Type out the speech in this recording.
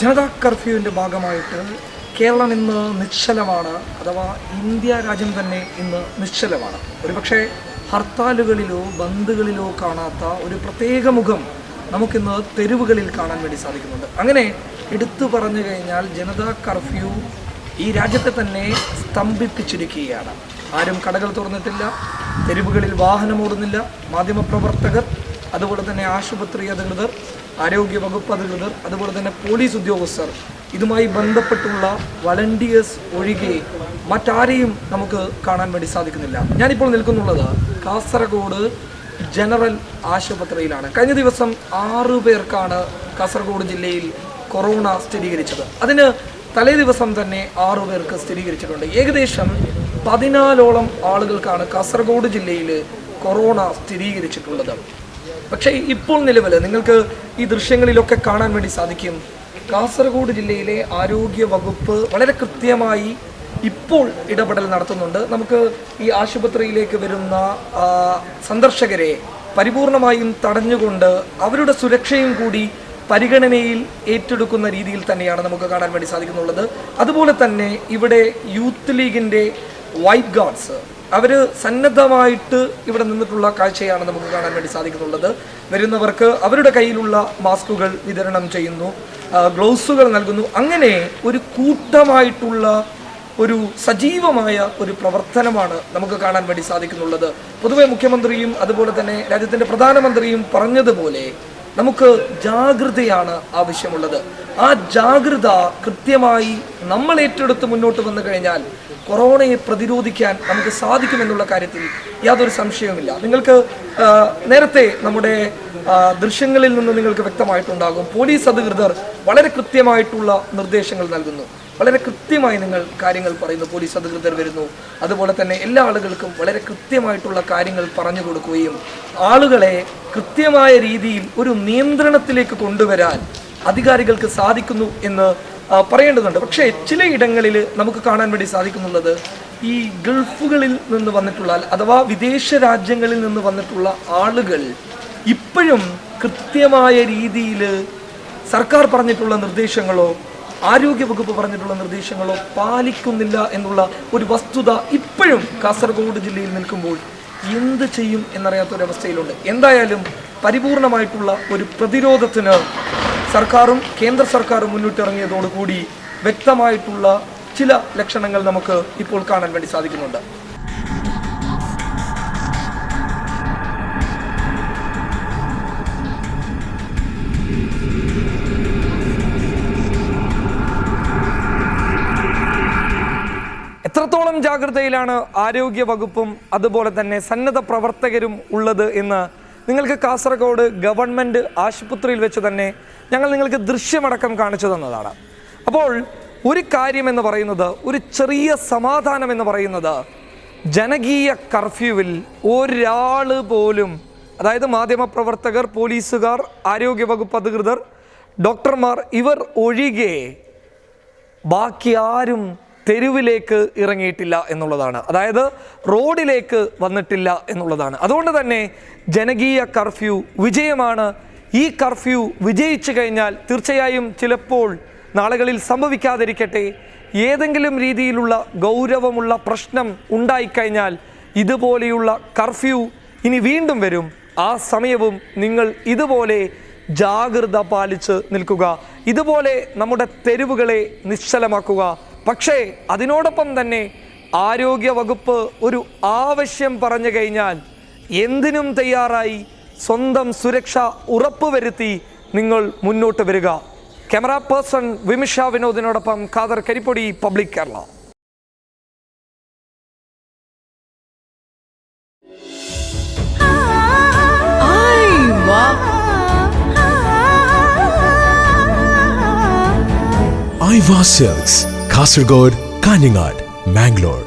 ജനതാ കർഫ്യൂവിന്റെ ഭാഗമായിട്ട് കേരളം ഇന്ന് നിശ്ചലമാണ് അഥവാ ഇന്ത്യ രാജ്യം തന്നെ ഇന്ന് നിശ്ചലമാണ്. ഒരുപക്ഷെ ഹർത്താലുകളിലോ ബന്ദുകളിലോ കാണാത്ത ഒരു പ്രത്യേക മുഖം നമുക്കിന്ന് തെരുവുകളിൽ കാണാൻ വേണ്ടി സാധിക്കുന്നുണ്ട്. അങ്ങനെ എടുത്തു പറഞ്ഞു കഴിഞ്ഞാൽ ജനതാ കർഫ്യൂ ഈ രാജ്യത്തെ തന്നെ സ്തംഭിപ്പിച്ചിരിക്കുകയാണ്. ആരും കടകൾ തുറന്നിട്ടില്ല തെരുവുകളിൽ വാഹനം ഓടുന്നില്ല മാധ്യമപ്രവർത്തകർ അതുപോലെ തന്നെ ആശുപത്രി അധികൃതർ ആരോഗ്യ വകുപ്പ് അധികൃതർ അതുപോലെ തന്നെ പോലീസ് ഉദ്യോഗസ്ഥർ ഇതുമായി ബന്ധപ്പെട്ടുള്ള വളണ്ടിയേഴ്സ് ഒഴികെ മറ്റാരെയും നമുക്ക് കാണാൻ വേണ്ടി സാധിക്കുന്നില്ല. ഞാനിപ്പോൾ നിൽക്കുന്നുള്ളത് കാസർഗോഡ് ജനറൽ ആശുപത്രിയിലാണ്. കഴിഞ്ഞ ദിവസം ആറു പേർക്കാണ് കാസർഗോഡ് ജില്ലയിൽ കൊറോണ സ്ഥിരീകരിച്ചത്. അതിന് തലേ ദിവസം തന്നെ ആറു പേർക്ക് സ്ഥിരീകരിച്ചിട്ടുണ്ട്. ഏകദേശം പതിനാലോളം ആളുകൾക്കാണ് കാസർഗോഡ് ജില്ലയിൽ കൊറോണ സ്ഥിരീകരിച്ചിട്ടുള്ളത്. പക്ഷേ ഇപ്പോൾ നിലവിൽ നിങ്ങൾക്ക് ഈ ദൃശ്യങ്ങളിലൊക്കെ കാണാൻ വേണ്ടി സാധിക്കും. കാസർഗോഡ് ജില്ലയിലെ ആരോഗ്യ വകുപ്പ് വളരെ കൃത്യമായി ഇപ്പോൾ ഇടപെടൽ നടത്തുന്നുണ്ട്. നമുക്ക് ഈ ആശുപത്രിയിലേക്ക് വരുന്ന സന്ദർശകരെ പരിപൂർണമായും തടഞ്ഞുകൊണ്ട് അവരുടെ സുരക്ഷയും കൂടി പരിഗണനയിൽ ഏറ്റെടുക്കുന്ന രീതിയിൽ തന്നെയാണ് നമുക്ക് കാണാൻ വേണ്ടി സാധിക്കുന്നുള്ളത്. അതുപോലെ തന്നെ ഇവിടെ യൂത്ത് ലീഗിന്റെ വൈറ്റ് ഗാർഡ്സ് അവർ സന്നദ്ധമായിട്ട് ഇവിടെ നിന്നിട്ടുള്ള കാഴ്ചയാണ് നമുക്ക് കാണാൻ വേണ്ടി സാധിക്കുന്നുള്ളത്. വരുന്നവർക്ക് അവരുടെ കയ്യിലുള്ള മാസ്കുകൾ വിതരണം ചെയ്യുന്നു ഗ്ലൗസുകൾ നൽകുന്നു. അങ്ങനെ ഒരു കൂട്ടമായിട്ടുള്ള ഒരു സജീവമായ ഒരു പ്രവർത്തനമാണ് നമുക്ക് കാണാൻ വേണ്ടി സാധിക്കുന്നുള്ളത്. പൊതുവെ മുഖ്യമന്ത്രിയും അതുപോലെ തന്നെ രാജ്യത്തിന്റെ പ്രധാനമന്ത്രിയും പറഞ്ഞതുപോലെ നമുക്ക് ജാഗ്രതയാണ് ആവശ്യമുള്ളത്. ആ ജാഗ്രത കൃത്യമായി നമ്മൾ ഏറ്റെടുത്ത് മുന്നോട്ട് വന്നു കഴിഞ്ഞാൽ കൊറോണയെ പ്രതിരോധിക്കാൻ നമുക്ക് സാധിക്കുമെന്നുള്ള കാര്യത്തിൽ യാതൊരു സംശയവുമില്ല. നിങ്ങൾക്ക് നേരത്തെ നമ്മുടെ ദൃശ്യങ്ങളിൽ നിന്ന് നിങ്ങൾക്ക് വ്യക്തമായിട്ടുണ്ടാകും. പോലീസ് അധികൃതർ വളരെ കൃത്യമായിട്ടുള്ള നിർദ്ദേശങ്ങൾ നൽകുന്നു. വളരെ കൃത്യമായി നിങ്ങൾ കാര്യങ്ങൾ പറയുന്നു. പോലീസ് അധികൃതർ വരുന്നു. അതുപോലെ തന്നെ എല്ലാ ആളുകൾക്കും വളരെ കൃത്യമായിട്ടുള്ള കാര്യങ്ങൾ പറഞ്ഞു കൊടുക്കുകയും ആളുകളെ കൃത്യമായ രീതിയിൽ ഒരു നിയന്ത്രണത്തിലേക്ക് കൊണ്ടുവരാൻ അധികാരികൾക്ക് സാധിക്കുന്നു എന്ന് പറയേണ്ടതുണ്ട്. പക്ഷേ ചില ഇടങ്ങളിൽ നമുക്ക് കാണാൻ വേണ്ടി സാധിക്കുന്നുള്ളത് ഈ ഗൾഫുകളിൽ നിന്ന് വന്നിട്ടുള്ള അഥവാ വിദേശ രാജ്യങ്ങളിൽ നിന്ന് വന്നിട്ടുള്ള ആളുകൾ ഇപ്പോഴും കൃത്യമായ രീതിയിൽ സർക്കാർ പറഞ്ഞിട്ടുള്ള നിർദ്ദേശങ്ങളോ ആരോഗ്യ വകുപ്പ് പറഞ്ഞിട്ടുള്ള നിർദ്ദേശങ്ങളോ പാലിക്കുന്നില്ല എന്നുള്ള ഒരു വസ്തുത ഇപ്പോഴും കാസർഗോഡ് ജില്ലയിൽ നിൽക്കുമ്പോൾ എന്ത് ചെയ്യും എന്നറിയാത്ത ഒരു അവസ്ഥയിലുണ്ട് എന്തായാലും പരിപൂർണമായിട്ടുള്ള ഒരു പ്രതിരോധത്തിന് സർക്കാരും കേന്ദ്ര സർക്കാരും മുന്നിട്ടിറങ്ങിയതോടുകൂടി വ്യക്തമായിട്ടുള്ള ചില ലക്ഷണങ്ങൾ നമുക്ക് ഇപ്പോൾ കാണാൻ വേണ്ടി സാധിക്കുന്നുണ്ട്. എത്രത്തോളം ജാഗ്രതയിലാണ് ആരോഗ്യ വകുപ്പും അതുപോലെ തന്നെ സന്നദ്ധ പ്രവർത്തകരും ഉള്ളത് എന്ന് നിങ്ങൾക്ക് കാസർഗോഡ് ഗവൺമെന്റ് ആശുപത്രിയിൽ വെച്ച് തന്നെ ഞങ്ങൾ നിങ്ങൾക്ക് ദൃശ്യമടക്കം കാണിച്ചു തന്നതാണ്. അപ്പോൾ ഒരു കാര്യം എന്ന് പറയുന്നത് ഒരു ചെറിയ സമാധാനം എന്ന് പറയുന്നത് ജനകീയ കർഫ്യൂവിൽ ഒരാൾ പോലും അതായത് മാധ്യമപ്രവർത്തകർ പോലീസുകാർ ആരോഗ്യ വകുപ്പ് അധികൃതർ ഡോക്ടർമാർ ഇവർ ഒഴികെ ബാക്കി ആരും തെരുവിലേക്ക് ഇറങ്ങിയിട്ടില്ല എന്നുള്ളതാണ്. അതായത് റോഡിലേക്ക് വന്നിട്ടില്ല എന്നുള്ളതാണ്. അതുകൊണ്ട് തന്നെ ജനകീയ കർഫ്യൂ വിജയമാണ്. ഈ കർഫ്യൂ വിജയിച്ചു കഴിഞ്ഞാൽ തീർച്ചയായും ചിലപ്പോൾ നാളുകളിൽ സംഭവിക്കാതിരിക്കട്ടെ. ഏതെങ്കിലും രീതിയിലുള്ള ഗൗരവമുള്ള പ്രശ്നം ഉണ്ടായിക്കഴിഞ്ഞാൽ ഇതുപോലെയുള്ള കർഫ്യൂ ഇനി വീണ്ടും വരും. ആ സമയവും നിങ്ങൾ ഇതുപോലെ ജാഗ്രത പാലിച്ച് നിൽക്കുക. ഇതുപോലെ നമ്മുടെ തെരുവുകളെ നിശ്ചലമാക്കുക. പക്ഷേ അതിനോടൊപ്പം തന്നെ ആരോഗ്യവകുപ്പ് ഒരു ആവശ്യം പറഞ്ഞു കഴിഞ്ഞാൽ എന്തിനും തയ്യാറായി സ്വന്തം സുരക്ഷ ഉറപ്പുവരുത്തി നിങ്ങൾ മുന്നോട്ട് വരിക. Camera person Vimisha വിനോദിനോടൊപ്പം Khader Karippodi public Kerala. Ivar Silks Kasaragod Kanhangad Mangalore.